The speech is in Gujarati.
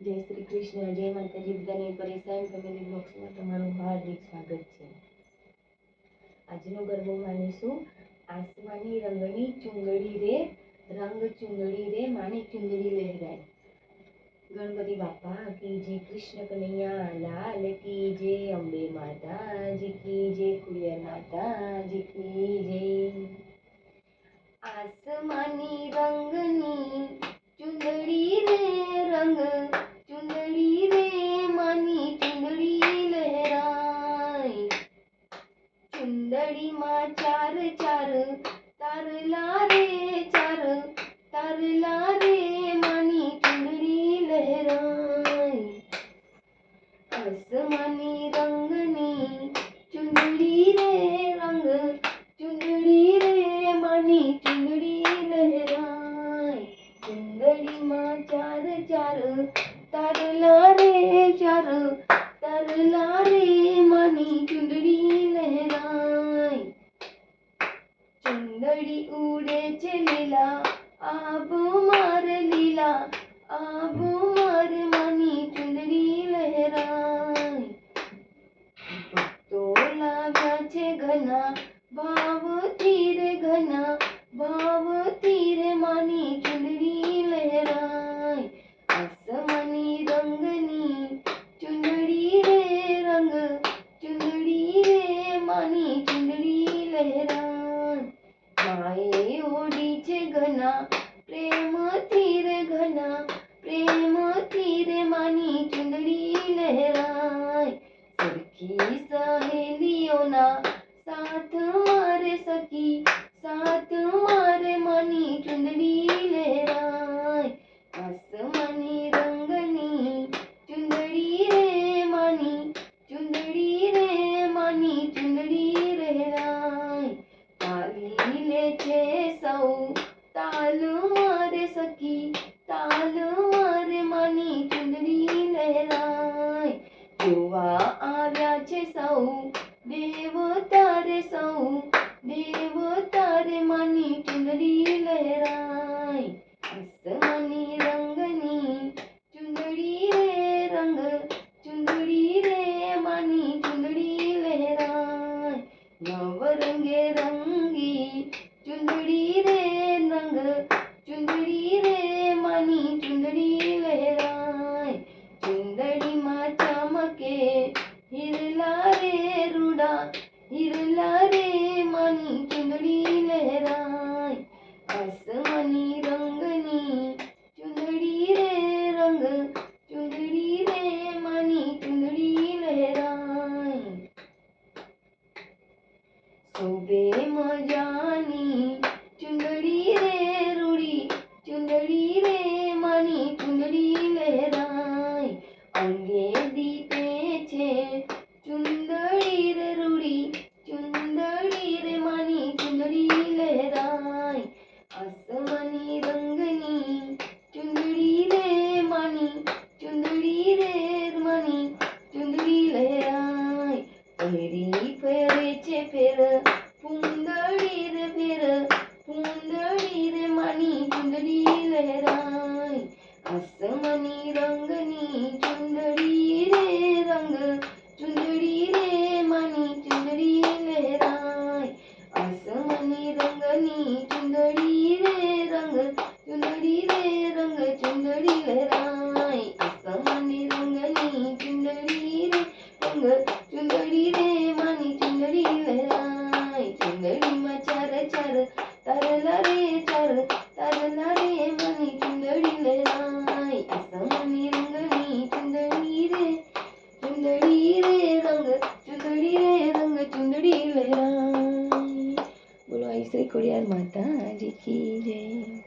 જય શ્રી કૃષ્ણ, જય માતાજી, બધાને પરેશાન ફેમિલી બ્લોગ્સમાં તમારું હાર્દિક સ્વાગત છે. આજનો ગરબો માનીશું આસમાની રંગની ચુંગળી રે, રંગ ચુંગળી રે, માની ચુંગળી લહેરાય. ગણપતિ બાપા, કી જે કૃષ્ણ કનૈયા, લાલ કી જે અંબે માતા જી કી જે જય માતા જી કી જય. આસમાની રંગની ચુંદડી રે રંગ ચુંદડી રે માની ચુંદડી લહેરાય ચુંદડીમાં ચાર ચાર તરલા રે ચાર તરલા રે માની ચુંદડી લહેરાય. આસમાની રંગની ચુંદડી રે રંગ, ચુંદડી રે માની ચુંદડી લહેરાય. ચુંદડીમાં ચાર ચાર તરલા રે ચાર તરલા રે માની ચુંદડી લહેરાય ચુંદડી ઉડે છે લીલા આબુ માર લીલા આબુ માર માની ચુંદડી લહેરાય ભક્તો લાગ્યા છે ઘના ભાવથી રે ઘના ભાવથી રે માની ચુંદડી લહેરાય આસમાની રંગની ચુંદડી રે રંગ ચુંદડી રે માની ચુંદડી લહેરાય ઓઢી છે ઘના પ્રેમથી રે ઘના પ્રેમથી રે માની ચુંદડી લહેરાય. સરખી સહેલીઓના સાથ મારે સખી સાથ મારે માની ચુંદડી લહેરાય આસમાની રંગની ચુંદડી રે માની ચુંદડી રે માની ચુંદડી લહેરાય તાલી લે છે સૌ તાલ મારે સખી તાલ મારે માની ચુંદડી લહેરાય જોવા આવ્યા છે સૌ દેવ તારે સૌ દેવ તારે માની ચુંદડી લહેરાય આસમાની રંગની ચુંદડી રે રંગ ચુંદડી રે માની ચુંદડી લહેરાય નવ રંગે રંગી ચુંદડી રે રંગ ચુંદડી રે માની ચુંદડી લહેરાય ચુંદડીમાં ચમકે હિરલા રે રૂડા હિરલા રે માની ચુંદડી લહેરાય આસમાની રંગની ચુંદડી રે રંગ ચુંદડી રે માની ચુંદડી લહેરાય શોભે મજાની ચુંદડી રે રૂડી ચુંદડી રે માની ચુંદડી લહેરાય અંગે દીપે છે ચુંદડી રે રૂડી ચુંદડી રે માની ચુંદડી લહેરાય આસમાની રંગની ચુંદડી રે માની ચુંદડી રે માની ચુંદડી લહેરાય પહેરી ફેરે છે ફેર ફૂંદડી રે ફેર ફૂંદડી રે માની ચુંદડી લહેરાય આસમાની રંગની ચુંદડી રે રંગ ચુંદડી રે માની ચુંદડી લહેરાય આસમાની રંગની ચુંદડી રે રંગ ચુંદડી રે રંગ ચુંદડી લહેરાય આસમાની રંગની ચુંદડી રે રંગ ચુંદડી રે માની ચુંદડી લહેરાય ચુંદડીમાં ચાર ચાર તારલા રે ચાર તારલા રે માની ચુંદડી લહેરાય આસમાની રંગની ચુંદડી રે ચુંદડી રે રંગ ચુંદડી રે રંગ ચુંદડી લહેરાય બોલો આઈ શ્રી ખોડિયાર માતાજી કી જય